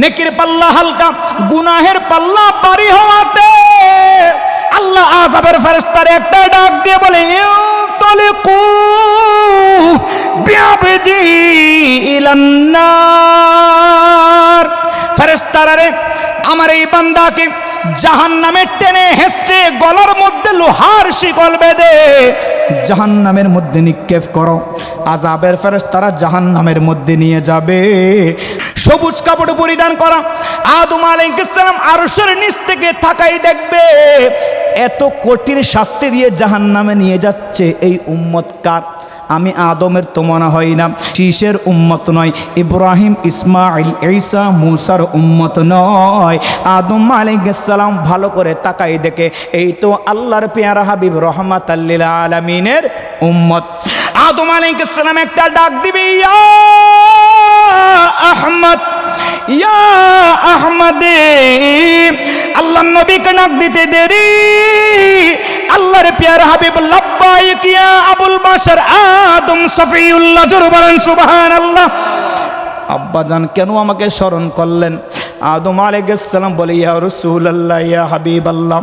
নেকির পাল্লা হালকা, গুনাহের পাল্লা বাড়ি হওয়াতে আল্লাহ আজাবের ফেরেস্তার একটা ডাক দিয়ে বলে তলিকু বিআবদি ইলান্নার ফেরেস্তারা রে আমার এই বান্দাকে জাহান নামে টেনে হেসটে গলার মধ্যে লোহার শিকল বেঁধে জাহান নামের মধ্যে নিক্ষেপ করো। আজাবের ফেরেস তারা জাহান নামের মধ্যে নিয়ে যাবে। সবুজ কাপড় পরিধান করা। আদম আলাইসালাম আরশের নিচ থেকে থাকাই দেখবে, এত কঠিন শাস্তি দিয়ে জাহান নামে নিয়ে যাচ্ছে এই উম্মত কার? আমি আদমের তো মনে হয় না শীষের উম্মত নয়? ইব্রাহিম ইসমাইল ঈসা, মুসার উম্মত নয়। আদম আলাইসালাম ভালো করে তাকাই দেখে, এই তো আল্লাহর পেয়ারা হাবিব রহমাত আল্লিল আলমিনের উম্মত। আদম আলাইসালাম একটা ডাক দিবে, ইয়া আহমদ, ইয়া আহমদে আল্লাহ নবীকে ডাক দিতে দেরি। আল্লাহর পেয়ারা হাবিব লাব্বাইক আবুল বাশার আদম সফিউল্লাহ জোর বলেন সুবহানাল্লাহ। আব্বাজান কেন আমাকে স্মরণ করলেন? আদম আলাইহিসসালাম বলে, ইয়া রাসূলুল্লাহ, ইয়া হাবিবাল্লাহ।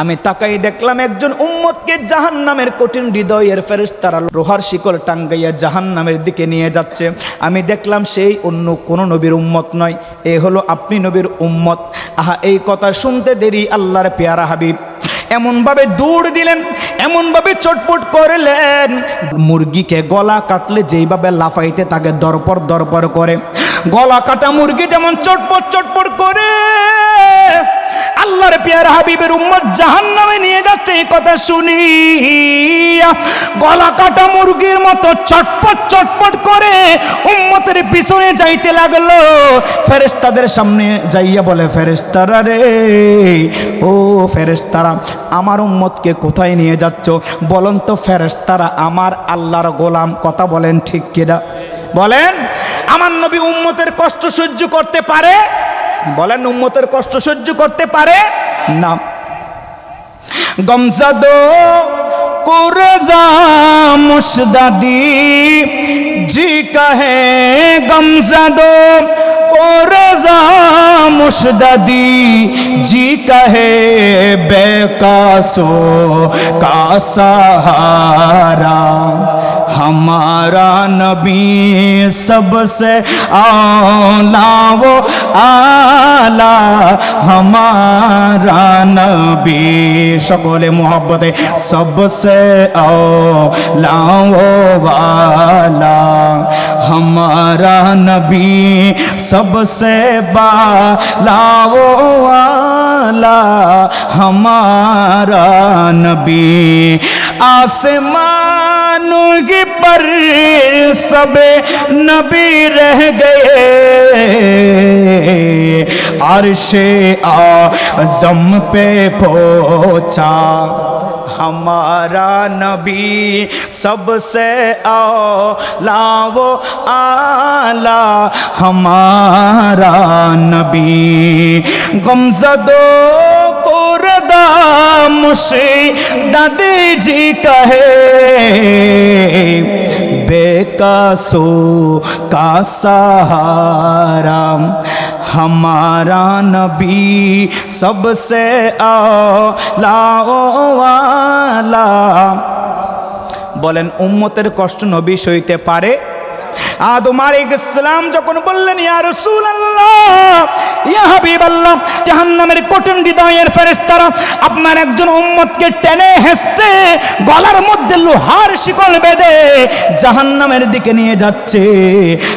আমি তাকাই দেখলাম একজন উম্মতকে জাহান নামের কঠিন হৃদয়ের ফেরেশতারা লোহার শিকল টাঙ্গাইয়া জাহান নামের দিকে নিয়ে যাচ্ছে। আমি দেখলাম সেই অন্য কোনো নবীর উম্মত নয়, এ হলো আপনি নবীর উম্মত। আহা, এই কথা শুনতে দেরি, আল্লাহর পেয়ারা হাবিব। এমনভাবে দৌড় দিলেন, এমনভাবে চটপট করলেন। মুরগিকে গলা কাটলে যেইভাবে লাফাইতে তাকে দরপর দরপর করে। গলা কাটা মুরগি যেমন চটপট চটপট করে। আল্লাহর পেয়ার হাবিবের উম্মত জাহান নামে নিয়ে যাচ্ছে, এই কথা শুনি গলা কাটা মুরগির মতো চটপট চটপট করে উম্মতের পিছনে যাইতে লাগল। ফেরেস্তাদের সামনে যাইয়া বলে ফেরেস্তারা রে, ও ফেরেস্তারা আমার উম্মতকে কোথায় নিয়ে যাচ্ছ? বলুন তো ফেরেস্তারা আমার আল্লাহর গোলাম, কথা বলেন ঠিক কিনা? বলেন, আমার নবী উম্মতের কষ্ট সহ্য করতে পারে? বলেন, উম্মতের কষ্ট সহ্য করতে পারে? না। কুরজা মুসদাদি জি কাহে কোরজা মুসদাদি জি কাহে বেকাসো ہمارا نبی سب سے آلہ وہ آلہ ہمارا نبی شکول محبت سب سے اولا وہ والا ہمارا نبی سب سے بالا وہ والا ہمارا نبی آسمان کی پر سب نبی رہ گئے۔ عرش آزم پہ پہنچا۔ ہمارا نبی سب سے اولا وہ آلہ ہمارا نبی غمزدو गमजदो कोरदा मुझे दादी जी कहे बेकासो का सहारा हमारा नबी सबसे आला वाला বলেন উম্মতের কষ্ট নবী সইতে পারে আদম আলাইহিসসালাম যখন বললেন, ইয়া রাসূলুল্লাহ, ইয়া হাবিবাল্লাহ, জাহান্নামের কঠিন হৃদয়ের ফেরেশতারা, আপনার একজন উম্মতকে টেনে হেসতে গলার মধ্যে লোহার শিকল বেঁধে জাহান্নামের দিকে নিয়ে যাচ্ছে।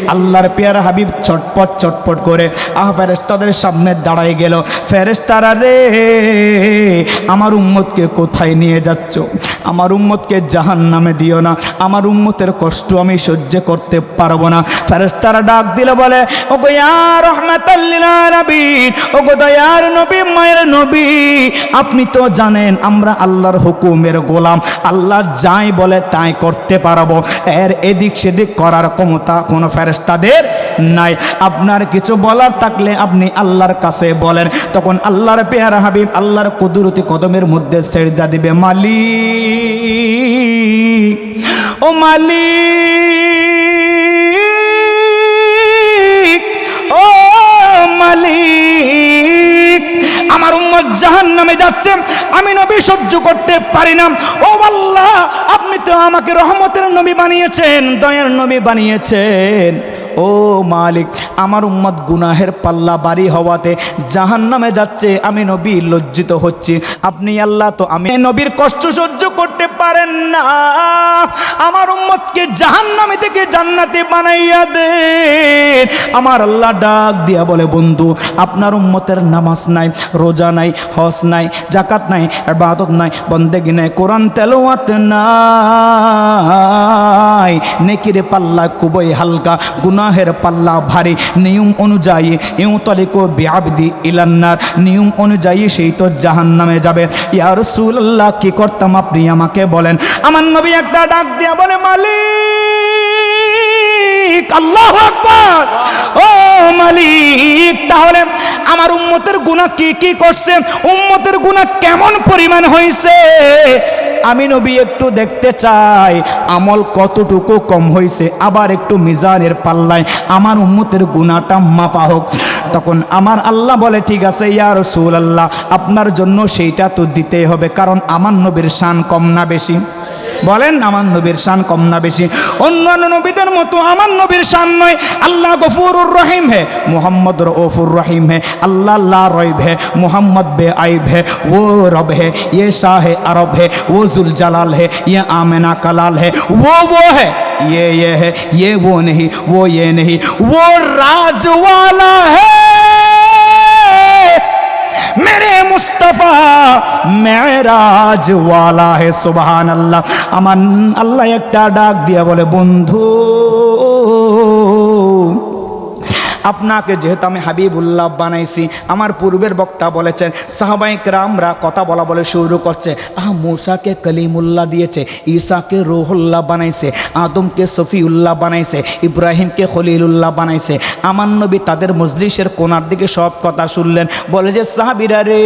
আল্লাহর পেয়ারা হাবিব চটপট চটপট করে, আহ, ফেরেশতাদের সামনে দাঁড়াই গেল। ফেরেশতারা রে, আমার উম্মতকে কোথায় নিয়ে যাচ্ছ? আমার উম্মতকে জাহান্নামে দিও না। আমার উম্মতের কষ্ট আমি সহ্য করতে পারব না। ফেরেশতারা ডাক দিলে বলে ও গো ইয়া রহমাতাল্লিল ও গো দয়ার নবী, মায়ের নবী, আপনি তো জানেন আমরা আল্লাহর হুকুমের গোলাম আল্লাহ যাই বলে তাই করতে পারব। এর এদিক সেদিক করার ক্ষমতা কোনো ফেরেশতাদের নাই। আপনার কিছু বলার থাকলে আপনি আল্লাহর কাছে বলেন। তখন আল্লাহর পেয়ারা হাবিব, আল্লাহর কুদরতি কদমের মধ্যে সেজদা দিবে, মালিক, ও মালিক। মালিক। আমার উম্মত জাহান নামে যাচ্ছে, আমি নবী সহ্য করতে পারি না। ও আল্লাহ, আপনি তো আমাকে রহমতের নবী বানিয়েছেন, দয়ার নবী বানিয়েছেন। ও মালিক, আমার উম্মত গুনাহের পাল্লা বাড়ি হওয়াতে জাহান নামে যাচ্ছে, আমি নবী লজ্জিত হচ্ছি। আপনি আল্লাহ তো আমি নবীর কষ্ট সহ্য করতে পারেন না। আমার উম্মতকে জাহান নামে থেকে জান্নাতে বানাইয়া দে আমার আল্লাহ ডাক দিয়া বলে, বন্ধু, আপনার উম্মতের নামাজ নাই, রোজা নাই, হজ নাই জাকাত নাই, ইবাদত নাই, বন্দেগি নাই, কোরআন তেলাওয়াত নাই। নেকিরে পাল্লা খুবই হালকা, গুনাহের পাল্লা ভারী। নিয়ম অনুযায়ী ইউ তলিকো বিআবদি ইলান্নার নিয়ম অনুযায়ী সেই তো জাহান নামে যাবে। ইয়া রাসূলুল্লাহ, কি করতাম আপনি আমাকে বলেন। আমার নবী একটা ডাক দিয়া বলে, মালিক, আল্লাহু আকবার। ও মালিক, তাহলে আমার উম্মতের গুনাহ কি কি করছে? উম্মতের গুনাহ কেমন পরিমাণ হয়েছে আমি নবী একটু দেখতে চাই। আমল কতটুকু কম হয়েছে আবার একটু মিজানের পাল্লায়। আমার উম্মতের গুণাটা মাপা হোক। তখন আমার আল্লাহ বলে, ঠিক আছে, ইয়া রসুল আল্লাহ আপনার জন্য সেইটা তো দিতেই হবে, কারণ আমার নবীর শান কম না বেশি। বলেন আমার নবীর শান কম না বেশি অন্যান্য নবীদের মতো আমার নবীর শান নয় আল্লাহ গফুরুর রহিম হে মোহাম্মদ রফুর রহিম হে আল্লাহ লা রইব হে মোহাম্মদ বে আইব হে वो रब है ये शाह अरब है वो जुल जलाल है ये आमना कलाल है वो वो है ये ये है ये वो नहीं वो ये नहीं वो राज वाला है মেরাজ ওয়ালা হে সুবহান আল্লাহ আমার আল্লাহ একটা ডাক দিয়া বলে বন্ধু আপনাকে যেহেতু আমি হাবিবুল্লাহ বানাইছি, আমার পূর্বের বক্তা বলেছেন সাহাবাইক রামরা কথা বলা বলে শুরু করছে। আহ, মূসাকে কলিমুল্লাহ দিয়েছে, ঈসাকে রোহুল্লাহ বানাইছে, আদমকে সফিউল্লাহ বানাইছে, ইব্রাহিমকে খলিলুল্লাহ বানাইছে। আমার নবী তাদের মজলিসের কোনার দিকে সব কথা শুনলেন, বলে যে, সাহাবিরা রে,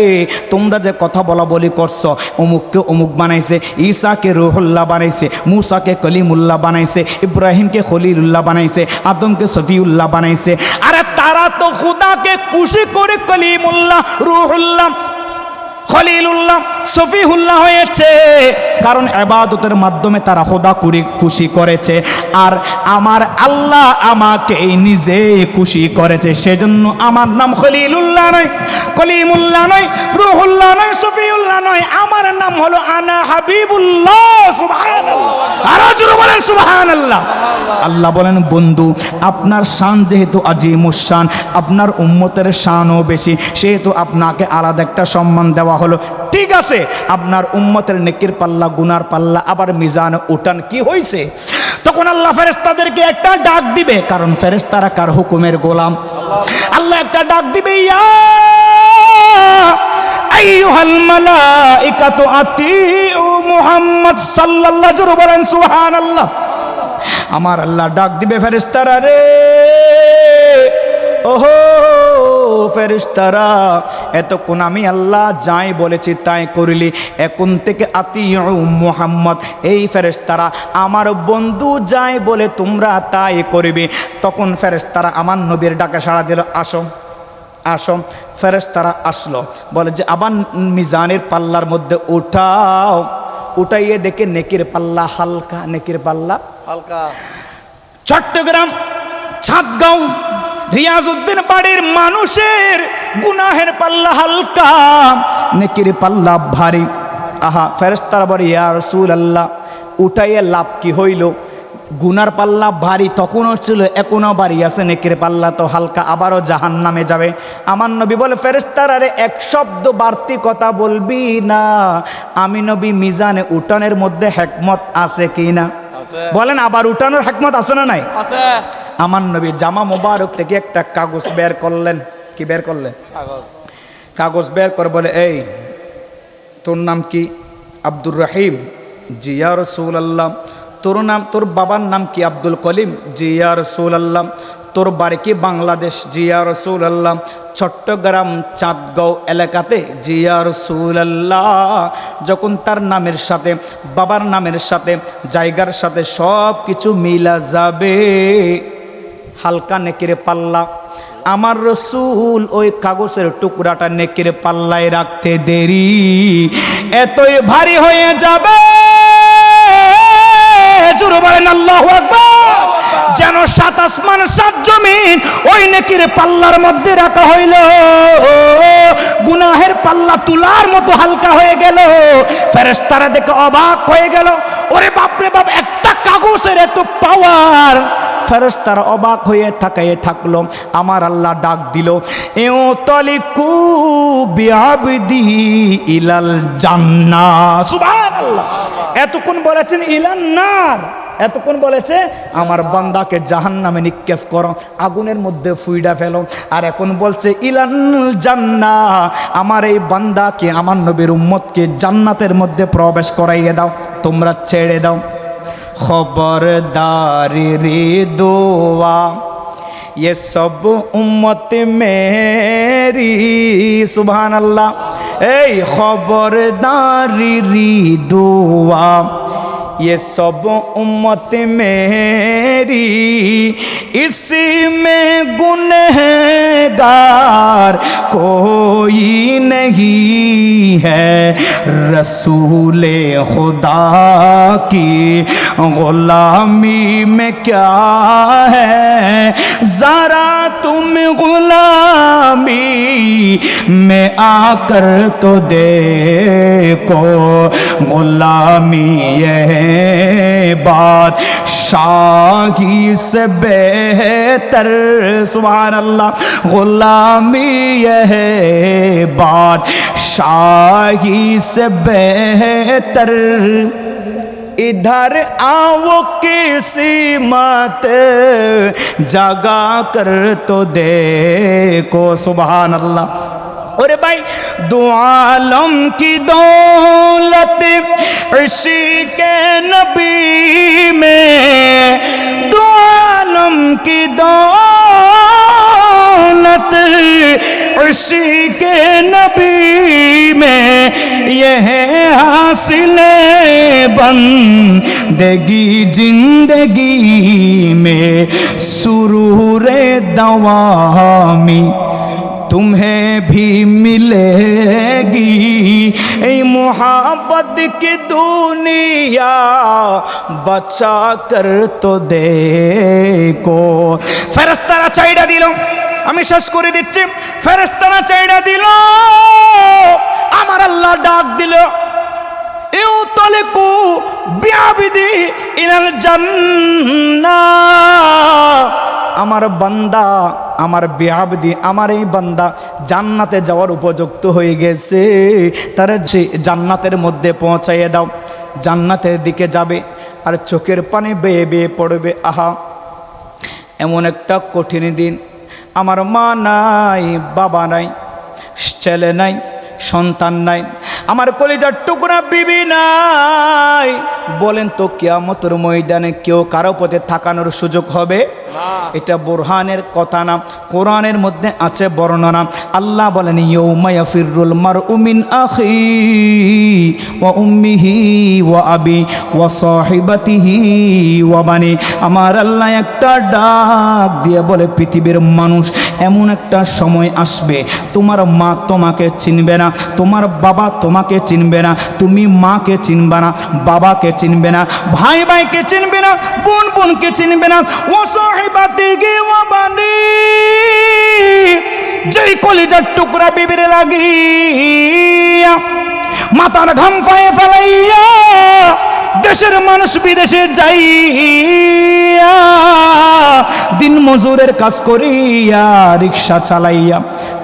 তোমরা যে কথা বলা বলি করছ, অমুককে অমুক বানাইছে, ঈসাকে রোহুল্লাহ বানাইছে, মূসাকে কলিমুল্লাহ বানাইছে, ইব্রাহিমকে খলিলুল্লাহ বানাইছে, আদমকে সফিউল্লাহ বানাইছে। আরে তারা তো খুদাকে খুশি করে কলিমুল্লাহ রুহুল্লাহ খলিলুল্লাহ সফিহুল্লাহ হয়েছে। কারণ আবাদতের মাধ্যমে তারা খোদা কুরি খুশি করেছে। আর আমার আল্লাহ আমাকে নিজে খুশি করেছে। সেজন্য আমার নাম খলিলুল্লাহ নয়, কলিমুল্লাহ নয়, রুহুল্লাহ নয়, সফিউল্লাহ নয়। আমার নাম হলো আনা হাবিবুল্লাহ আল্লাহ বলেন, বন্ধু, আপনার শান যেহেতু আজিমুসান আপনার উম্মতের শানও বেশি। সেহেতু আপনাকে আলাদা একটা সম্মান দেওয়া হলো। ঠিক আছে আপনার উম্মতের নেকির পাল্লা, গুনার পাল্লা, আবার মিজান উঠান কি হয়েছে তখন আল্লাহ ফেরেস্তাদেরকে একটা ডাক দিবে, কারণ ফেরেস্তারা কার হুকুমের গোলাম? আল্লাহ একটা ডাক দিবে, ইয়া আমার আল্লাহ ডাক দিবে ফেরেস্তারা রে। ওহো ফেরেস্তারা এতক্ষণ আমি আল্লাহ যাই বলেছি তাই করিলি। এখন থেকে আতি মোহাম্মদ এই ফেরেস্তারা আমার বন্ধু যাই বলে তোমরা তাই করবে। তখন ফেরেস্তারা আমার নবীর ডাকে সাড়া দিল আসো আসো। ফেরেস্তারা আসলো বলে যে আবার মিজানের পাল্লার মধ্যে উঠাও। উঠাইয়ে দেখে নেকির পাল্লা হালকা নেকির পাল্লা হালকা। চট্টগ্রাম ছাদগাঁও রিয়াজউদ্দিন বাড়ির মানুষের গুনাহের পাল্লা হালকা, নেকির পাল্লা ভারী। আহা ফেরেস্তারা বলে, ইয়া রসুল আল্লাহ উঠাইয়ে লাভ কি হইল? গুনার পাল্লা ভারী তখনও ছিল, এখনও বাড়ি আছে, নেকির পাল্লা তো হালকা, আবারও জাহান নামে যাবে। আমার নবী বলে ফেরেস্তারা আরে এক শব্দ বাড়তি কথা বলবি না। আমি নবী মিজানে উঠানের মধ্যে হেকমত আছে কি না? বলেন আবার উঠানোর হাকমত আছে না নাই? আমার নবী জামা মোবারক থেকে একটা কাগজ বের করলেন। কি বের করলেন কাগজ। বের করে বলে এই তোর নাম কি? আব্দুর রহিম জিয়া রসুল আল্লাহ তোর নাম তোর বাবার নাম কি আব্দুল কলিম জিয়া রসুল আল্লাহ তোর বাড়ি বাংলাদেশ? জিয়া রসুল আল্লাহ চট্টগ্রাম, চাঁদগাঁও এলাকাতে জিয়া রসুল আল্লাহ যখন তার নামের সাথে, বাবার নামের সাথে, জায়গার সাথে সব কিছু মিলা যাবে। হালকা নেকিরে পাল্লা। আমার রসুল ওই কাগজের টুকরাটা নেকের পাল্লায় রাখতে দেরি। এতই ভারী হয়ে যাবে। জোরে বলেন আল্লাহু আসমান সাত জমিন, ওই নেকির পাল্লার মধ্যে রাখা হইল। গুনাহের পাল্লা তুলার মতো হালকা হয়ে গেল। ফেরেশতারা দেখে অবাক হয়ে গেল। ওরে বাপরে বাপ, একটা কাগজের এত পাওয়ার ফেরেশতারা অবাক হয়ে থাকায় থাকল। আমার আল্লাহ ডাক দিল, এও তলিকু বিআবদি ইলাল জান্নাহ। সুবহানাল্লাহ। এতক্ষণ বলেছেন ইলান নার। এতক্ষণ বলেছে আমার বান্দাকে জাহান নামে নিক্ষেপ করো আগুনের মধ্যে ফুইডা ফেলো আর এখন বলছে ইলান জান্না আমার এই বান্দাকে আমার নবীর উম্মতকে জান্নাতের মধ্যে প্রবেশ করাইয়ে দাও তোমরা ছেড়ে দাও খবরদারি রে দোয়া ये सब उम्मत मेरी सुबहान अल्लाह ए खबरदारी री दुआ یہ سب امت میری اس میں گنہگار کوئی نہیں۔ ہے رسول خدا کی غلامی میں کیا ہے؟ ذرا تم غلامی میں آ کر تو دیکھو، غلامی ہے بات شاہی سے بہتر سبحان اللہ غلامی یہ ہے بات شاہی سے بہتر۔ ادھر آؤ کسی مت جگا کر تو دیکھو سبحان اللہ اور بھائی دعالم کی دولت عشق نبی میں دعالم عالم کی دولت عشق نبی میں، یہ حاصل بندگی زندگی میں، سرور دوامی तुम्हें भी मिलेगी এই मोहब्बत की दुनिया बचा कर तो देखो ফেরেশতারা চাইডা দিল আমি শেষ করে দিচ্ছি ফেরেশতারা চাইডা দিল আমার আল্লাহ ডাক দিল আমার বান্দা, আমার বিয়াবদি আমার এই বান্দা জান্নাতে যাওয়ার উপযুক্ত হয়ে গেছে। তারা যে জান্নাতের মধ্যে পৌঁছাইয়ে দাও। জান্নাতের দিকে যাবে আর চোখের পানি বেয়ে বেয়ে পড়বে। আহা, এমন একটা কঠিন দিন। আমার মা নাই, বাবা নাই, ছেলে নাই, সন্তান নাই। আমার কলিজার টুকরা বিবি নাই। বলেন তো কেয়ামতের ময়দানে কেউ কারও পথে থাকানোর সুযোগ হবে? এটা বোরহানের কথা না, কোরআনের মধ্যে আছে বর্ণনা। আল্লাহ বলেন ইয়ৌমায়া মার উমিন আখি ও উম্মিহি ও আবি ও সাহিবাতিহি ও বানি। আমার আল্লাহ একটা ডাক দিয়ে বলে, পৃথিবীর মানুষ, এমন একটা সময় আসবে, তোমার মা তোমাকে চিনবে না, তোমার বাবা তোমাকে চিনবে না, তুমি মাকে চিনবে না, বাবাকে চিনবে না ভাই ভাইকে চিনবে না বোন বোনকে চিনবে না, ও সাহিবাতি যেই কলিজার টুকরা বিবিরে লাগিয়া মাতার ঘাম পায়ে ফেলাইয়া দেশের মানুষ বিদেশে যাইয়া দিন মজুরের কাজ করিয়া রিক্সা চালাইয়া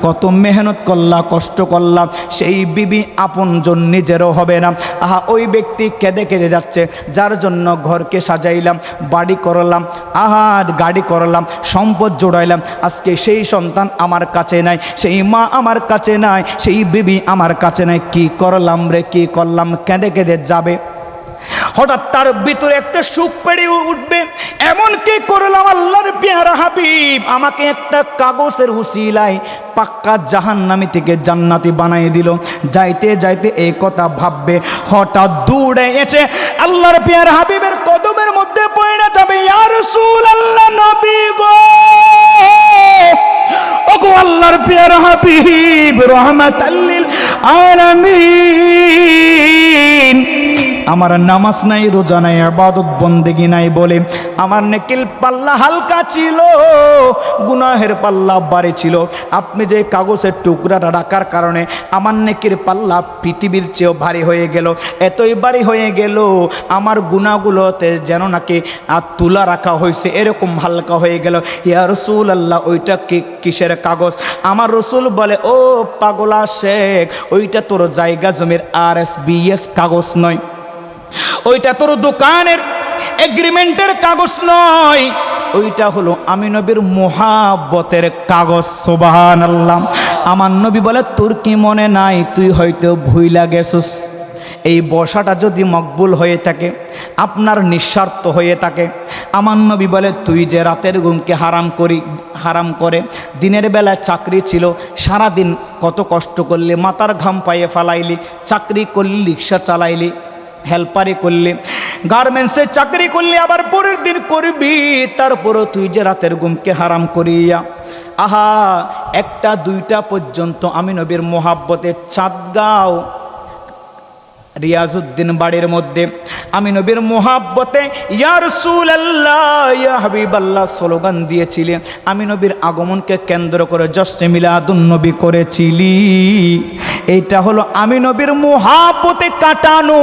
কত মেহনত করলা, কষ্ট করলাম সেই বিবি আপনজন নিজেরও হবে না। আহা, ওই ব্যক্তি কেঁদে কেঁদে যাচ্ছে, যার জন্য ঘরকে সাজাইলাম, বাড়ি করলাম আহা গাড়ি করলাম, সম্পদ জোড়াইলাম। আজকে সেই সন্তান আমার কাছে নাই, সেই মা আমার কাছে নাই, সেই বিবি আমার কাছে নাই। কি করলাম রে, কি করলাম, কেঁদে কেঁদে যাবে। হঠাৎ তার ভিতরে একটা সুখ পেড়ে উঠবে। এমন কি করলাম হাবিব, আমাকে একটা কাগজের হুসিলায় পাক্কা জাহান্নামি থেকে জান্নাতি বানাই দিল। যাইতে যাইতে এই কথা ভাববে, হঠাৎ দৌড়ে এসে আল্লাহর পেয়ারা হাবিবের কদমের মধ্যে পড়ে যাবে ইয়ার সুল আল্লাহ নবী গো! আল্লাহর পেয়ার হাবিব রহমাতাল্লিল আলামিন। আমার নামাজ নাই, রোজা নাই আবাদত বন্দেগি নাই বলে আমার নেকিল পাল্লা হালকা ছিল, গুনাহের পাল্লা বাড়ি ছিল। আপনি যে কাগজের টুকরাটা রাখার কারণে আমার নেকির পাল্লা পৃথিবীর চেয়েও ভারী হয়ে গেল, এতই ভারী হয়ে গেল, আমার গুণাগুলোতে যেন নাকি আর তুলা রাখা হয়েছে, এরকম হালকা হয়ে গেল। ইয়া রসুল আল্লাহ ওইটা কি কিসের কাগজ? আমার রসুল বলে, ও পাগলা শেখ, ওইটা তোর জায়গা জমির আর এস বিএস কাগজ নয়। ওইটা তোর দোকানের এগ্রিমেন্টের কাগজ নয়। ওইটা হলো আমি নবীর মোহাব্বতের কাগজ সোবাহান আল্লাহ আমার নবী বলে, তোর কি মনে নাই? তুই হয়তো ভুইলা গেছুস। এই বসাটা যদি মকবুল হয়ে থাকে, আপনার নিঃস্বার্থ হয়ে থাকে, আমার নবী বলে, তুই যে রাতের ঘুমকে হারাম করি, হারাম করে, দিনের বেলা চাকরি ছিল সারা দিন কত কষ্ট করলি, মাথার ঘাম পায়ে ফালাইলি, চাকরি করলি, রিক্সা চালাইলি হেল্পারি করলি, গার্মেন্টসে চাকরি করলি, আবার পরের দিন করবি তারপরও তুই যে রাতের ঘুমকে হারাম করিয়া। আহা, একটা দুইটা পর্যন্ত আমি নবীর মোহাব্বতে চাঁদগাঁও রিয়াজউদ্দিন বাড়ির মধ্যে, আমি নবীর মোহাব্বতে স্লোগান দিয়েছিলেন আমি নবীর আগমনকে কেন্দ্র করে জশ্নে মিলাদুন নবী করেছিলি। এইটা হলো আমি নবীর মহাপতে কাটানো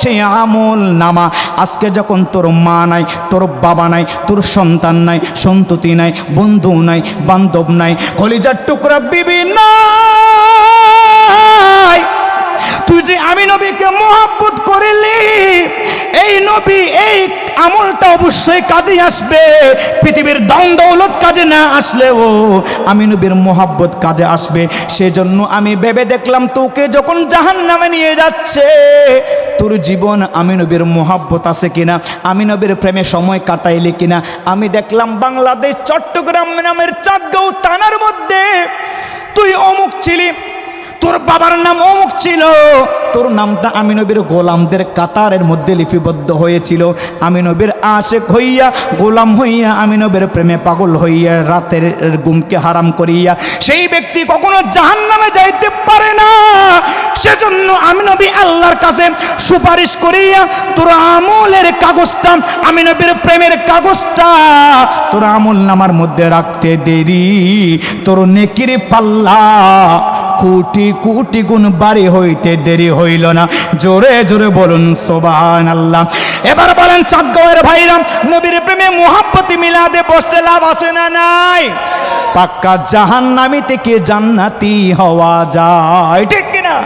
সেই আমল নামা। আজকে যখন তোর মা নাই, তোর বাবা নাই, তোর সন্তান নাই, সন্ততি নাই, বন্ধু নাই, বান্ধব নাই, কলিজার টুকরা বিবি নাই। তুই যে আমি নবীকে মোহাব্বত করিলি, এই নবী এই আমলটা অবশ্যই কাজে আসবে। পৃথিবীর দম দৌলত কাজে না আসলেও আমি নবীর মোহাব্বত কাজে আসবে। সেজন্য আমি ভেবে দেখলাম তোকে যখন জাহান নামে নিয়ে যাচ্ছে, তোর জীবন আমি নবীর মোহাব্বত আছে কিনা, আমি নবীর প্রেমে সময় কাটাইলি কিনা। আমি দেখলাম বাংলাদেশ চট্টগ্রাম নামের চাঁদগাঁও থানার মধ্যে তুই অমুক ছিলি। তোর বাবার নাম অমুক ছিল। তোর নামটা আমি নবীর গোলামদের কাতারের মধ্যে লিপিবদ্ধ হয়েছিল। আমি নবীর আশেক হইয়া, গোলাম হইয়া আমি নবীর প্রেমে পাগল হইয়া, রাতের গুমকে হারাম করিয়া সেই ব্যক্তি কখনো জাহান নামে যাইতে পারে না। সেজন্য আমি নবী আল্লাহর কাছে সুপারিশ করিয়া, তোর আমলের কাগজটা আমি নবীর প্রেমের কাগজটা তোর আমল নামার মধ্যে রাখতে দেরি। তোর নেকির পাল্লা কোটি কোটি গুণ বাড়ি হইতে দেরি হইল না। জোরে জোরে বলুন সোবান আল্লাহ এবার বলেন চাঁদগাঁয়ের ভাইরাম নবীর প্রেমে মোহাব্বতি মিলাদে বসতে লাভ আছে না নাই? পাক্কা জাহান্নামি থেকে জান্নাতি হওয়া যায়? ঠিক কিনা?